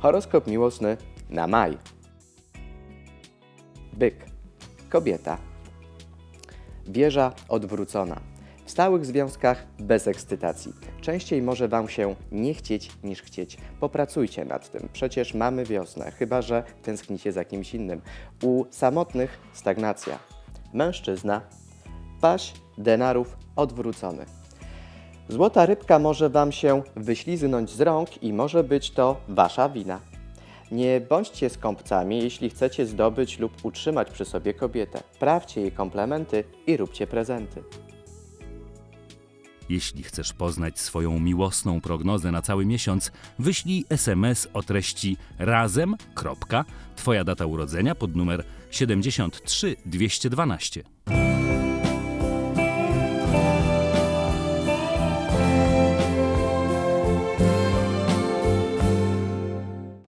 Horoskop miłosny na maj. Byk. Kobieta. Wieża odwrócona. W stałych związkach bez ekscytacji. Częściej może Wam się nie chcieć niż chcieć. Popracujcie nad tym. Przecież mamy wiosnę, chyba że tęsknicie za kimś innym. U samotnych stagnacja. Mężczyzna. Paść denarów odwrócony. Złota rybka może Wam się wyśliznąć z rąk i może być to Wasza wina. Nie bądźcie skąpcami, jeśli chcecie zdobyć lub utrzymać przy sobie kobietę. Prawcie jej komplementy i róbcie prezenty. Jeśli chcesz poznać swoją miłosną prognozę na cały miesiąc, wyślij SMS o treści razem. Twoja data urodzenia pod numer 73212.